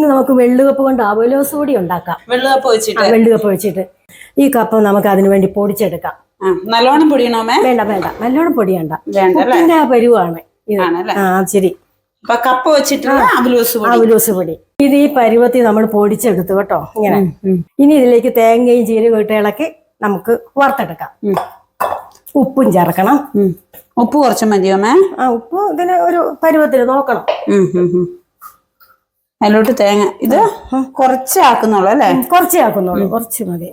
ഇന്ന് നമുക്ക് വെള്ളുകപ്പ് കൊണ്ട് അവലോസ് പൊടി ഉണ്ടാക്കാം. വെള്ളുകപ്പ് വെച്ചിട്ട് വെള്ളുകപ്പ് വെച്ചിട്ട് ഈ കപ്പ നമുക്ക് അതിന് വേണ്ടി പൊടിച്ചെടുക്കാം. നല്ലോണം പൊടിയണമേ? വേണ്ട വേണ്ട. നല്ലോണം പൊടിയണ്ട. പുട്ടിന്റെ ആ പരുവാണ് ആ ശരി. കപ്പ വെച്ചിട്ടുള്ള അവലൂസ് പൊടി. ഇത് ഈ പരുവത്തിൽ നമ്മൾ പൊടിച്ചെടുത്തു കേട്ടോ. ഇങ്ങനെ. ഇനി ഇതിലേക്ക് തേങ്ങയും ജീരകവും ഇട്ട് ഇളക്കി നമുക്ക് വറുത്തെടുക്കാം. ഉപ്പും ചേർക്കണം. ഉപ്പ് കുറച്ച് മതിയോമേ ആ ഉപ്പ് ഇതിന് ഒരു പരുവത്തിൽ നോക്കണം. അതിലോട്ട് തേങ്ങ. ഇത് കുറച്ച് ആക്കുന്നുള്ളൂ അല്ലേ? കുറച്ച് ആക്കുന്നുള്ളൂ. കുറച്ച് മതി.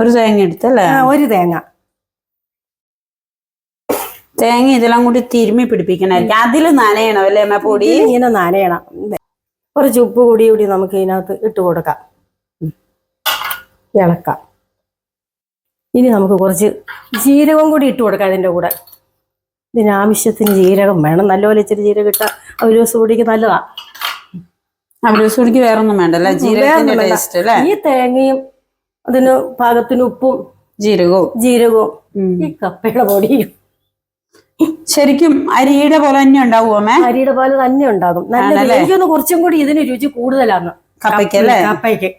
ഒരു തേങ്ങ എടുത്തല്ലേ ഒരു തേങ്ങ. തേങ്ങ ഇതെല്ലാം കൂടി തിരുമ്മി പിടിപ്പിക്കണായിരിക്കും അതിൽ നനയണം അല്ലേ അമ്മ പൊടി? ഇങ്ങനെ നനയണം. കുറച്ച് ഉപ്പ് കൂടി കൂടി നമുക്ക് ഇതിനകത്ത് ഇട്ട് കൊടുക്കാം. ഇളക്കാം. ഇനി നമുക്ക് കുറച്ച് ജീരകം കൂടി ഇട്ട് കൊടുക്കാം അതിന്റെ കൂടെ. ഇതിനാവശ്യത്തിന് ജീരകം വേണം. നല്ലപോലെ ഇച്ചിരി ജീരകം ഇട്ടാൽ ഒരു ദിവസം കൂടിക്ക് നല്ലതാ. അവലൂസ് വേറൊന്നും വേണ്ടല്ലേ? ജീരകത്തിന്റെ ടേസ്റ്റ് അല്ലേ? ഈ തേങ്ങയും അതിന് പാകത്തിന് ഉപ്പും ജീരകവും. ജീരകവും ഈ കപ്പയുടെ പൊടിയും. ശരിക്കും അരിയുടെ പോലെ തന്നെ ഉണ്ടാവുമേ അരിയുടെ പോലെ തന്നെ ഉണ്ടാകും. നല്ല? എനിക്കൊന്ന് കുറച്ചും കൂടി ഇതിന് രുചി കൂടുതലാണ്. കപ്പയ്ക്ക് അല്ലേ? കപ്പയ്ക്ക്.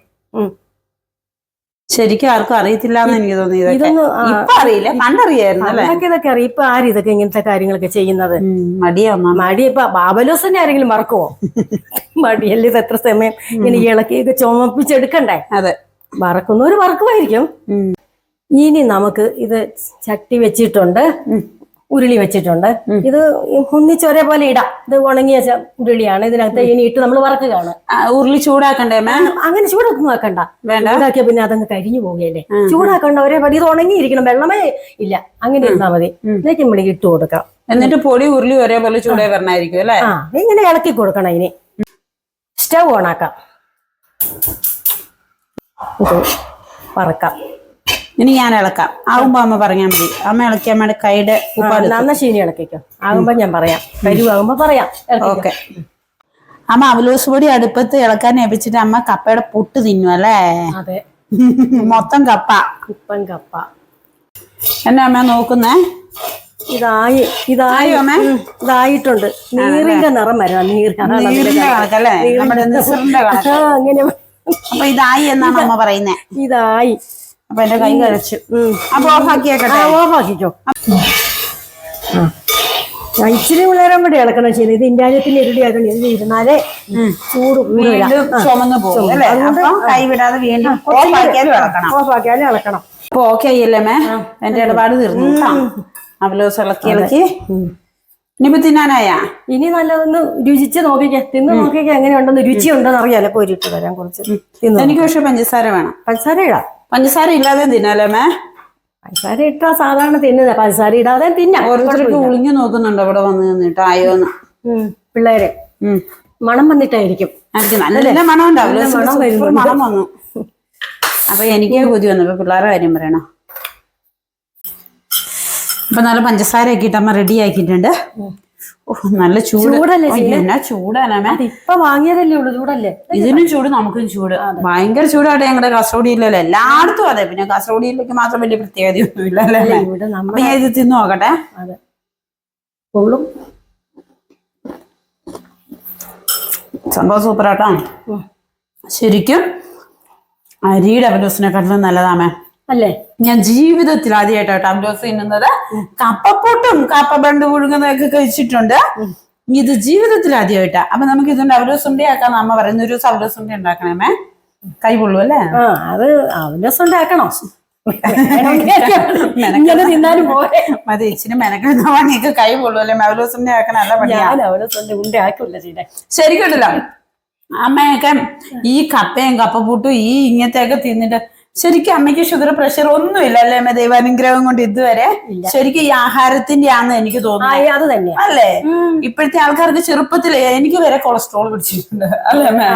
ശരിക്കും ആർക്കും അറിയത്തില്ല എന്ന് എനിക്ക് തോന്നി ഇതൊന്നും ഇപ്പൊ അറിയില്ല പണ്ടറിയായിരുന്നു അല്ലേ? ഇതൊക്കെ അറിയാം. ഇപ്പൊ ആരും ഇതൊക്കെ ഇങ്ങനത്തെ കാര്യങ്ങളൊക്കെ ചെയ്യുന്നത്. മടിയാ മടി ഇപ്പൊ ബാബലോസിനെ ആരെങ്കിലും മറക്കുവോ? മടിയല്ലേ എത്ര സമയം ഇനി ഇളക്കിയൊക്കെ ചുമപ്പിച്ചെടുക്കണ്ടേ? അതെ. വറക്കുന്നവര് വറക്കുമായിരിക്കും. ഇനി നമുക്ക് ഇത് ചട്ടി വെച്ചിട്ടുണ്ട്. ഉരുളി വെച്ചിട്ടുണ്ട്. ഇത് ഒന്നിച്ച് പോലെ ഇടാം. ഇത് ഉണങ്ങിയ ഉരുളിയാണ്. ഇതിനകത്ത് ഇനി ഇട്ട് നമ്മൾ വറക്കുകയാണ്. ഉരുളി ചൂടാക്കണ്ടേ മാം? അങ്ങനെ ചൂടാക്കി ആക്കണ്ട ചൂടാക്കിയ പിന്നെ അതങ്ങ് കരിഞ്ഞു പോവുകയല്ലേ? ചൂടാക്കണ്ട ഒരേ പോലെ ഇത് ഉണങ്ങിയിരിക്കണം. വെള്ളമേ ഇല്ല. അങ്ങനെ ഇരുന്നാ മതി. ഇതിലേക്ക് നമ്മൾ ഇട്ട് കൊടുക്കാം. എന്നിട്ട് പൊടി ഉരുളി ഒരേപോലെ ചൂടായി വരണായിരിക്കും അല്ലേ? ഇങ്ങനെ ഇളക്കി കൊടുക്കണം ഇനി. സ്റ്റവ് ഓണാക്കാം. ഇത് വറക്കാം. ഇനി ഞാൻ ഇളക്കാം. ആകുമ്പോ അമ്മ പറഞ്ഞാൽ മതി. അമ്മ ഇളക്കി അമ്മയുടെ കൈയുടെ നന്ന ശീനി ഇളക്കിക്കോ. ആകുമ്പോ ഞാൻ പറയാം. കരുവാകുമ്പോ പറയാം. ഓക്കെ. അമ്മ അവലൂസ് പൊടി അടുപ്പത്ത് ഇളക്കാൻ ഏൽപ്പിച്ചിട്ട് അമ്മ കപ്പയുടെ പുട്ട് തിന്നു അല്ലേ? അതെ. മൊത്തം കപ്പ. കുപ്പൻ കപ്പ. എന്നെ അമ്മ നോക്കുന്നേ? ഇതായി ഇതായി ഇതായിട്ടുണ്ട്. നീറിന്റെ നിറം വരാം ആ, അങ്ങനെ അപ്പൊ ഇതായി എന്നാണ് അമ്മ പറയുന്നത് ഇതായി. അപ്പൊ എന്റെ കൈ കഴിച്ചു. അപ്പൊ ഓഫാക്കിയേക്കട്ടെ ഓഫാക്കിക്കോ. ഇച്ചിരി നേരം കൂടി ഇളക്കണം ശരി. ഇത് ഇന്ത്യാജത്തിന്റെ ഇരുടി ആക്കണം ഇത് ഇരുന്നാലേ ചൂട് കൂടുതലാ. വീണ്ടും ചുമന്ന് പോകും അല്ലേ? അപ്പൊ കൈ വിടാതെ വീണ്ടും ഓഫാക്കിയാലും ഇളക്കണം. ഓഫാക്കിയാലും ഇളക്കണം. അപ്പൊ ഓക്കെ ആയില്ലേ മേ എന്റെ ഇടപാട് തീർന്നു അവലോസ് ഇളക്കി ഇളക്കി. ഇനിയിപ്പോ തിന്നാനായാ? ഇനി നല്ലതൊന്ന് രുചിച്ച് നോക്കിക്കേ തിന്ന് നോക്കിക്കേ എങ്ങനെയുണ്ടെന്ന് രുചി ഉണ്ടെന്ന് അറിയാലോ പോരിട്ട് തരാൻ കുറച്ച്. എനിക്ക് പക്ഷെ പഞ്ചസാര വേണം. പഞ്ചസാര ഇടാം. പഞ്ചസാര ഇല്ലാതെ തിന്നാലേ മേ? പഞ്ചസാര ഇട്ടാ സാധാരണ തിന്നുന്നത് പഞ്ചസാര ഇടാതെ തിന്നാം. ഓരോരുത്തർക്ക് ഒളിഞ്ഞു നോക്കുന്നുണ്ട് അവിടെ വന്ന് നിന്നിട്ട് ആയോന്ന്. പിള്ളേരെ. മണം വന്നിട്ടായിരിക്കും. നല്ല മണം ഉണ്ടാവില്ല മണം വന്നു. അപ്പൊ എനിക്ക് കൊതി വന്നു. ഇപ്പൊ പിള്ളേരുടെ കാര്യം പറയണം? അപ്പൊ നല്ല പഞ്ചസാര ആക്കിയിട്ട് അമ്മ റെഡി ആക്കിയിട്ടുണ്ട്. നല്ല ചൂട്. ചൂടല്ലേ എന്നാ ഇപ്പൊ വാങ്ങിയതല്ലേ ഉള്ളൂ ചൂടല്ലേ? ഇതിനും ചൂട് നമുക്കും ചൂട്. ഭയങ്കര ചൂടാട്ടെ ഞങ്ങളുടെ കാസർഗോഡ് എല്ലായിടത്തും അതെ. പിന്നെ കാസർഗോഡ് മാത്രം വലിയ അല്ലേ നമ്മ ഞാൻ ഇത് തിന്നു നോക്കട്ടെ? ഉള്ളും സംഭവം സൂപ്പറാട്ടോ. ശരിക്കും അരിയുടെ അവലോസിനെക്കാട്ടിലും നല്ലതാമേ അല്ലേ? ഞാൻ ജീവിതത്തിൽ ആദ്യമായിട്ടോ ടംലോസ് തിന്നുന്നത്. കപ്പപ്പൊട്ടും കപ്പ ബണ്ട് പുഴുങ്ങുന്നതൊക്കെ കഴിച്ചിട്ടുണ്ട്. ഇത് ജീവിതത്തിൽ ആദ്യമായിട്ടാ അപ്പൊ നമുക്ക് ഇതിന്റെ അവലോസ് ഉണ്ടയാക്കാം അമ്മ പറയുന്ന ഒരു അവലോസ് ഉണ്ട ഉണ്ടാക്കണമേ. കൈ പൊള്ളു അല്ലേ? അത് അവലോസ് ഉണ്ടാക്കണോ? തിന്നാലും പോരെ. മതി ഇച്ചിരി മെനക്കെടുന്ന പണിയൊക്കെ കൈ പൊള്ളു അല്ലേ? അവലോസ് ഉണ്ട ആക്കാൻ നല്ല പണിയാ. ഞാൻ അവലസം ഉണ്ടാക്കില്ല ചെയ്തേ. ശരിക്കുണ്ടല്ലോ അമ്മയൊക്കെ ഈ കപ്പയും കപ്പപ്പൂട്ടും ഈ ഇങ്ങനത്തെയൊക്കെ തിന്നിട്ട് ശരിക്കും അമ്മയ്ക്ക് ഷുഗർ പ്രഷർ ഒന്നുമില്ല അല്ലേ അമ്മ? ദൈവാനുഗ്രഹം കൊണ്ട് ഇതുവരെ ശരിക്കും ഈ ആഹാരത്തിന്റെ ആണെന്ന് എനിക്ക് തോന്നുന്നു. അത് തന്നെ. അല്ലേ? ഇപ്പോഴത്തെ ആൾക്കാർക്ക് ചെറുപ്പത്തിൽ എനിക്ക് വരെ കൊളസ്ട്രോൾ പിടിച്ചിട്ടുണ്ട്. അല്ലേ അമ്മ?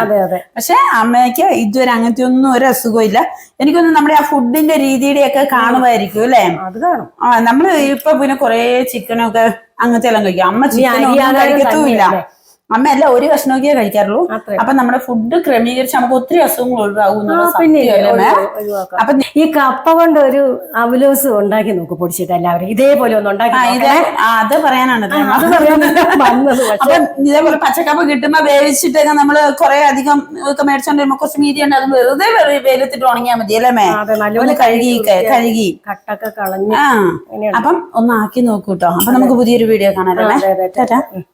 പക്ഷെ അമ്മയ്ക്ക് ഇതുവരെ അങ്ങനത്തെ ഒന്നും ഒരു അസുഖവും ഇല്ല എനിക്കൊന്നും നമ്മുടെ ആ ഫുഡിന്റെ രീതിയുടെ ഒക്കെ കാണുമായിരിക്കും അല്ലേ? അത് കാണും. ആ നമ്മൾ ഇപ്പൊ പിന്നെ കൊറേ ചിക്കനൊക്കെ അങ്ങനത്തെ എല്ലാം കഴിക്കും. അമ്മ ചിക്കൻ കഴിക്കത്തുമില്ല. തന്നെയല്ലേ? അമ്മ എല്ലാം ഒരു കഷ്ണമൊക്കെ കഴിക്കാറുള്ളൂ അപ്പൊ നമ്മുടെ ഫുഡ് ക്രമീകരിച്ച് നമുക്ക് ഒത്തിരി അസുഖങ്ങൾ ഒഴിവാകും. അപ്പൊ ഈ കപ്പ കൊണ്ട് ഒരു അവലോസ് ഉണ്ടാക്കി നോക്ക് പൊടിച്ചിട്ട് എല്ലാവരും. ഇതേപോലെ ഒന്ന് ഉണ്ടാക്കി അത് പറയാനാണ് അപ്പൊ ഇതേപോലെ പച്ചക്കപ്പ കിട്ടുമ്പോ വേവിച്ചിട്ടൊക്കെ നമ്മൾ കുറെ അധികം ഒക്കെ മേടിച്ചോണ്ട് വരുമ്പോ കുറച്ച് മീതി ഉണ്ട് അത് വെറുതെ വെറു- വെയിലത്തിട്ട് ഉണങ്ങിയാൽ മതി അല്ലേ മേ നല്ലപോലെ കഴുകി കഴുകി കട്ടൊക്കെ കളഞ്ഞു അപ്പം ഒന്ന് ആക്കി നോക്കൂട്ടോ അപ്പൊ നമുക്ക് പുതിയൊരു വീഡിയോ കാണാം അല്ലേ